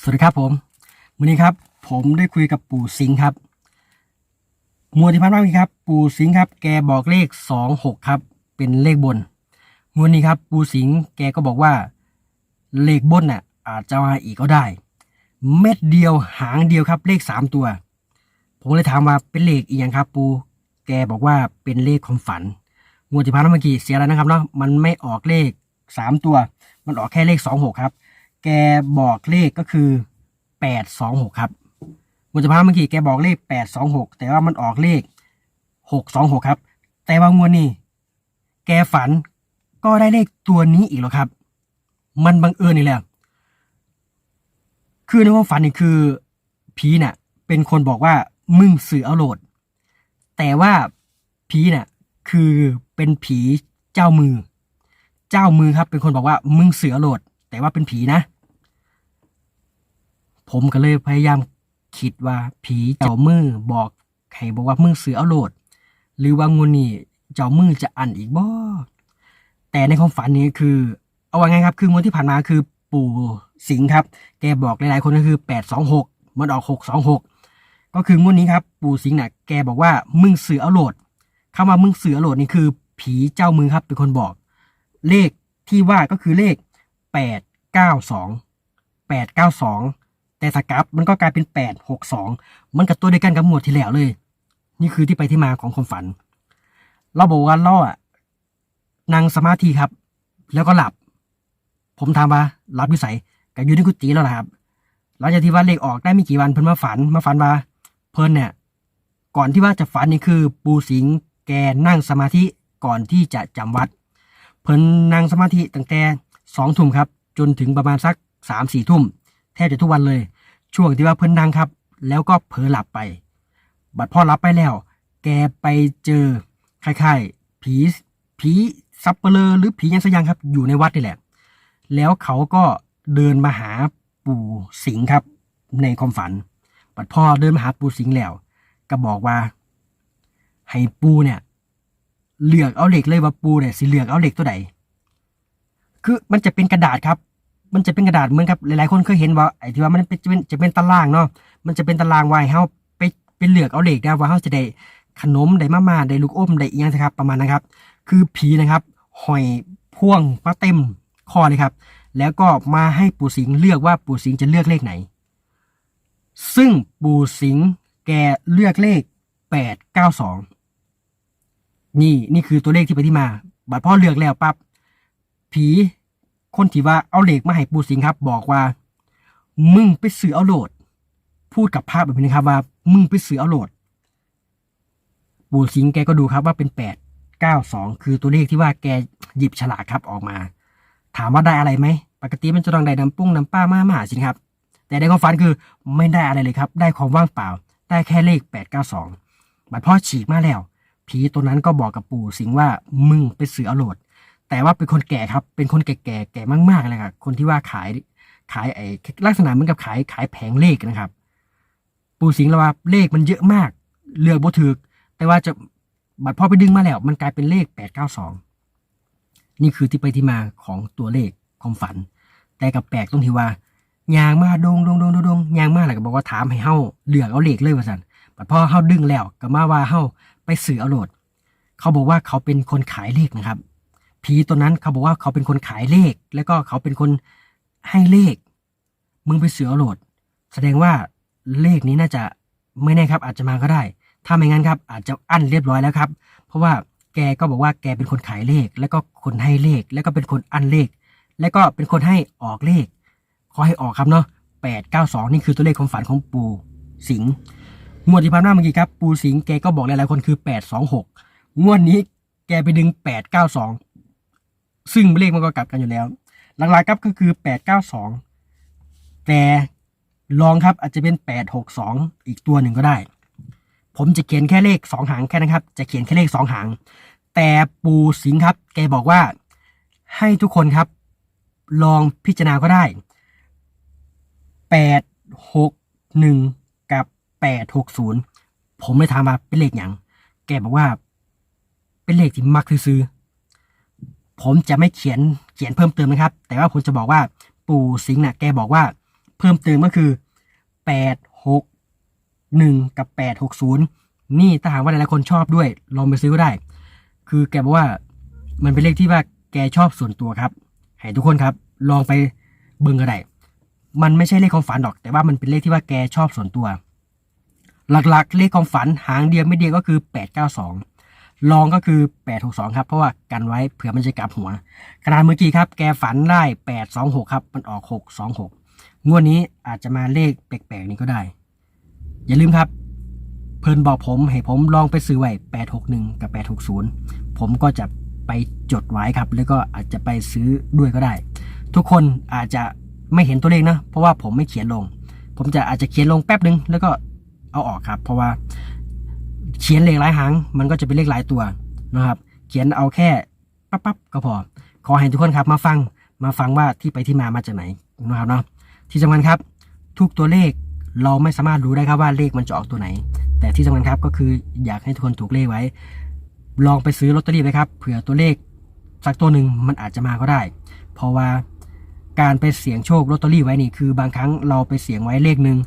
สวัสดีครับผมวันนี้ครับ ผมได้คุยกับปู่สิงห์ครับงวดที่ผ่านมานี้ครับ ปู่สิงห์ครับ แกบอกเลขสองหกครับ เป็นเลขบนงวดนี้ครับ ปู่สิงห์แกก็บอกว่า เลขบนน่ะ อาจจะมาอีกก็ได้ เม็ดเดียวหางเดียวครับ เลขสามตัว ผมเลยถามว่าเป็นเลขอีกอย่างครับ ปูแกบอกว่าเป็นเลขความฝันงวดที่ผ่านมาเมื่อกี้เสียแล้วนะครับเนาะมันไม่ออกเลขสามตัว มันออกแค่เลขสองหกครับ แกบอกเลขก็คือแปดสองหกครับงวดที่ผ่ามาเมื่อกี้แกบอกเลขแปดสองหกแต่ว่ามันออกเลขหกสองหกครับ แต่ว่างวดนี้ แกฝันก็ได้เลขตัวนี้อีกแล้วครับ มันบังเอิญนี่แหละคือในความฝันนี่คือผีน่ะ เป็นคนบอกว่ามึงสื่อเอาโหลด แต่ว่าผีน่ะ คือเป็นผีเจ้ามือ เจ้ามือครับ เป็นคนบอกว่ามึงเสือโหลด แต่ว่าเป็นผีนะ ผมก็เลยพยายามคิดว่าผีเจ้ามือบอกให้บอกว่ามึงเสือเอาโหลด หรือว่างูนี่เจ้ามือจะอันอีกบ่แต่ในความฝันนี้คือ เอาว่าไงครับ คืองวดที่ผ่านมาคือปู่สิงครับ แกบอกหลายๆคนก็คือแปดสองหกมันออกหกสองหกก็คืองวดนี้ครับ ปู่สิงห์น่ะแกบอกว่ามึงเสือเอาโหลดคำว่ามึงเสือเอาโหลดนี่คือ ผีเจ้ามือครับเป็นคนบอก เลขที่ว่าก็คือเลข แปดเก้าสองแปดเก้าสองแต่สกับมันก็กลายเป็นแปดหกสองมันกับตัวเดียวกันกับหมวดที่แล้วเลย นี่คือที่ไปที่มาของความฝัน เราบอกว่าเราอนั่งสมาธิครับ แล้วก็หลับ ผมถามว่าหลับอยู่ไสก็อยู่ในกุฏิแล้วล่ะครับหลังจากที่ว่าเลขออกได้ไม่กี่วันเพิ่นมาฝันมาฝันว่าเพิ่นเนี่ยก่อนที่ว่าจะฝันนี่คือ ปูสิงแกนั่งสมาธิก่อนที่จะจำวัด เพิ่นนั่งสมาธิตั้งแต่ สองทุ่มครับจนถึงประมาณสักสามสี่ทุ่มแทบจะทุกวันเลย ช่วงที่ว่าเพิ่นนั่งครับ แล้วก็เผลอหลับไป บัดพ่อหลับไปแล้ว แกไปเจอคล้ายๆผีผีซับเปลือหรือผียังสยังครับ อยู่ในวัดนี่แหละ แล้วเขาก็เดินมาหาปู่สิงครับ ในความฝัน บัดพ่อเดินมาหาปู่สิงแล้ว ก็บอกว่า ให้ปูเนี่ย เลือกเอาเหล็กเลยว่าปูเนี่ยสิเลือกเอาเหล็กตัวใด คือมันจะเป็นกระดาษครับ มันจะเป็นกระดาษเหมือนครับหลายๆคนเคยเห็นว่าไอ้ที่ว่ามันเป็นจะเป็นจะเป็นตารางเนาะมันจะเป็นตารางไว้เฮาไปไปเลือกเอาเหล็กนะว่าเฮาจะได้ขนมได้มาม่าได้ลูกอมได้อีหยังนะครับประมาณนะครับ คือผีนะครับหอยพ่วงมาเต็มคอเลยครับ แล้วก็มาให้ปู่สิงห์เลือกว่าปู่สิงห์จะเลือกเลขไหน ซึ่งปู่สิงห์แกเลือกเลขแปดเก้าสองนี่นี่คือตัวเลขที่ไปที่มา บัดพ่อเลือกแล้วปั๊บ ผีคนที่ว่าเอาเหล็กมาให้ปู่สิงครับ บอกว่า มึงไปซื้อเอาโหลด พูดกับภาพแบบนี้ครับว่า มึงไปซื้อเอาโหลด ปู่สิงแกก็ดูครับว่าเป็นแปดเก้าสองคือตัวเลขที่ว่าแกหยิบฉลากครับออกมา ถามว่าได้อะไรไหมปกติมันจะต้องได้น้ำปุ้งน้ำป้ามามาหาสิครับ แต่ในความฝันคือไม่ได้อะไรเลยครับ ได้ความว่างเปล่า ได้แค่เลขแปดเก้าสองบัดพ่อฉีกมาแล้ว ผีตัวนั้นก็บอกกับปู่สิงว่ามึงไปซื้อเอาโหลด แต่ว่าเป็นคนแก่ครับ เป็นคนแก่แก่แก่มากๆเลยครับคนที่ว่าขายขายไอ้ลักษณะเหมือนกับขายขายแผงเลขนะครับ ปู่สิงห์เราว่าเลขมันเยอะมากเลือกบ่ถูกแต่ว่าจะบัดพ่อไปดึงมาแล้ว มันกลายเป็นเลขแปดเก้าสองนี่คือที่ไปที่มาของตัวเลขความฝัน แต่กับแปลกตรงที่ว่ายางมาดงดงดงดงดงยางมาแล้วก็บอกว่าถามให้เฮาเลือกเอาเลขเลยว่าซั่นบัดพ่อเฮาดึงแล้วก็มาว่าเฮาไปซื้อเอาโหลด เขาบอกว่าเขาเป็นคนขายเลขนะครับ ผีตัวนั้นเขาบอกว่าเขาเป็นคนขายเลข แล้วก็เขาเป็นคนให้เลข มึงไปซื้อโหลด แสดงว่าเลขนี้น่าจะไม่แน่ครับ อาจจะมาก็ได้ ถ้าไม่งั้นครับ อาจจะอั้นเรียบร้อยแล้วครับ เพราะว่าแกก็บอกว่าแกเป็นคนขายเลข แล้วก็คนให้เลข แล้วก็เป็นคนอั้นเลข แล้วก็เป็นคนให้ออกเลข ขอให้ออกครับเนาะแปดเก้าสองนี่คือตัวเลขความฝันของปูสิงห์งวดที่ผ่านมาเมื่อกี้ครับ ปูสิงห์แกก็บอกหลายๆคนคือแปดสองหกงวดนี้แกไปดึงแปดเก้าสอง ซึ่งเลขมันก็กลับกันอยู่แล้ว หลักๆครับก็คือแปดเก้าสองแต่ลองครับอาจจะเป็นแปดหกสองอีกตัวหนึ่งก็ได้ ผมจะเขียนแค่เลขสองหางแค่นะครับ จะเขียนแค่เลขสองหาง แต่ปูสิงครับ แกบอกว่าให้ทุกคนครับ ลองพิจารณาก็ได้แปดหกหนึ่งกับแปดหกศูนย์ผมเลยถามมาเป็นเลขอย่าง แกบอกว่า เป็นเลขที่มักซื้อ ผมจะไม่เขียนเขียนเพิ่มเติมนะครับ แต่ว่าผมจะบอกว่าปู่สิงห์น่ะแกบอกว่าเพิ่มเติมก็คือแปดหกหนึ่งกับแปดหกศูนย์นี่ถ้าหากว่าหลายๆคนชอบด้วย ลองไปซื้อก็ได้ คือแกบอกว่ามันเป็นเลขที่ว่าแกชอบส่วนตัวครับ ให้ทุกคนครับ ลองไปเบิ่งก็ได้ มันไม่ใช่เลขความฝันหรอก แต่ว่ามันเป็นเลขที่ว่าแกชอบส่วนตัว หลักๆ เลขความฝันหางเดียวไม่เดียวก็คือ892 ลองก็คือ 862 ครับ เพราะว่ากันไว้เผื่อมันจะกลับหัวขนาดเมื่อกี้ครับ แกฝันได้ 826 ครับ มันออก 626 งวดนี้อาจจะมาเลขแปลกๆนี้ก็ได้ อย่าลืมครับ เพิ่นบอกผมให้ผมลองไปซื้อไว้ 861 กับ 860 ผมก็จะไปจดไว้ครับ แล้วก็อาจจะไปซื้อด้วยก็ได้ ทุกคนอาจจะไม่เห็นตัวเลขนะ เพราะว่าผมไม่เขียนลง ผมจะอาจจะเขียนลงแป๊บนึง แล้วก็เอาออกครับ เพราะว่า เขียนเลขหลายหางมันก็จะเป็นเลขหลายตัวนะครับ เขียนเอาแค่ปั๊บปั๊บก็พอ ขอให้ทุกคนครับมาฟังมาฟังว่าที่ไปที่มามาจากไหนนะครับเนาะที่สำคัญครับ ทุกตัวเลขเราไม่สามารถรู้ได้ครับว่าเลขมันจะออกตัวไหน แต่ที่สำคัญครับก็คืออยากให้ทุกคนถูกเลขไว้ ลองไปซื้อลอตเตอรี่ไว้ครับเผื่อตัวเลขสักตัวหนึ่งมันอาจจะมาก็ได้ เพราะว่าการไปเสี่ยงโชคลอตเตอรี่ไว้นี่คือบางครั้งเราไปเสี่ยงไว้เลขหนึ่ง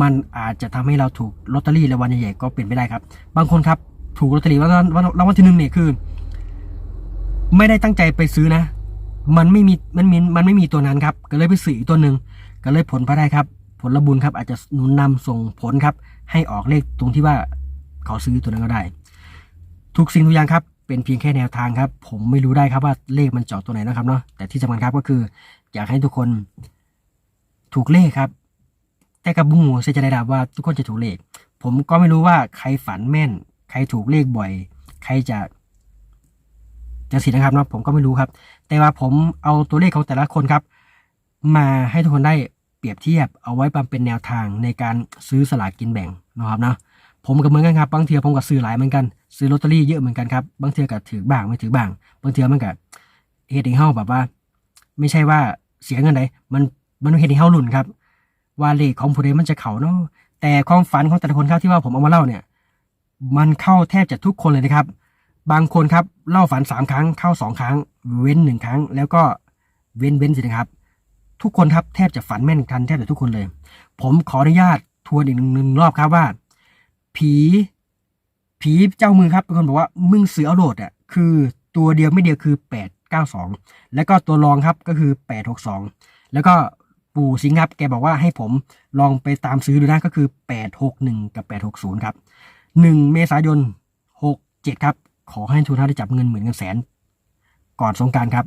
มันอาจจะทำให้เราถูกลอตเตอรี่รางวัลใหญ่ๆก็เป็นไปได้ครับ บางคนครับถูกลอตเตอรี่รางวัลรางวัลที่หนึ่งเนี่ยคือ ไม่ได้ตั้งใจไปซื้อนะ มันไม่มีมันมีมันไม่มีตัวนั้นครับ ก็เลยไปซื้ออีกตัวหนึ่งก็เลยผลพระได้ครับ ผลบุญครับอาจจะหนุนนำส่งผลครับ ให้ออกเลขตรงที่ว่าเขาซื้อตัวนั้นก็ได้ ทุกสิ่งทุกอย่างครับ เป็นเพียงแค่แนวทางครับ ผมไม่รู้ได้ครับว่าเลขมันเจาะตัวไหนนะครับเนาะแต่ที่สำคัญครับก็คือ อยากให้ทุกคนถูกเลขครับ แต่กับบุ้งหูจะได้ดับว่าทุกคนจะถูกเลข ผมก็ไม่รู้ว่าใครฝันแม่น ใครถูกเลขบ่อย ใครจะจะสินะครับเนาะผมก็ไม่รู้ครับ แต่ว่าผมเอาตัวเลขของแต่ละคนครับ มาให้ทุกคนได้เปรียบเทียบเอาไว้เป็นแนวทางในการซื้อสลากกินแบ่งนะครับเนาะผมก็เหมือนกันครับบางเทีผมก็ซื้อหลายเหมือนกันซื้อลอตเตอรี่เยอะเหมือนกันครับบางเทีก็ถือบ้างไม่ถือบ้าง บางเทีมันก็เฮ็ดให้เฮาแบบว่า ไม่ใช่ว่าเสียเงินใดมันมันเฮ็ดให้เฮาหลุนครับ ว่าเลขของผู้ใดมันจะเข้าเนาะแต่ความฝันของแต่ละคนครับที่ว่าผมเอามาเล่าเนี่ย มันเข้าแทบจะทุกคนเลยนะครับ บางคนครับเล่าฝันสามครั้งเข้าสองครั้ง เว้นหนึ่งครั้ง แล้วก็เว้นเว้นสินะครับ ทุกคนครับแทบจะฝันแม่นกันแทบจะทุกคนเลย ผมขออนุญาตทวนอีกหนึ่งรอบครับว่า ผี ผีเจ้ามือครับเป็นคนบอกว่ามึงเสือเอาโหลดอะคือตัวเดียวไม่เดียวคือแปดเก้าสองแล้วก็ตัวรองครับก็คือแปดหกสองแล้วก็ ปู่สิงห์ครับ แกบอกว่าให้ผมลองไปตามซื้อดูนะก็คือแปดหกหนึ่งกับแปดหกศูนครับหนึ่งเมษายนหกเจ็ดครับ ขอให้ทุนท่านได้จับเงินหมื่นเงินแสน ก่อนสงการครับ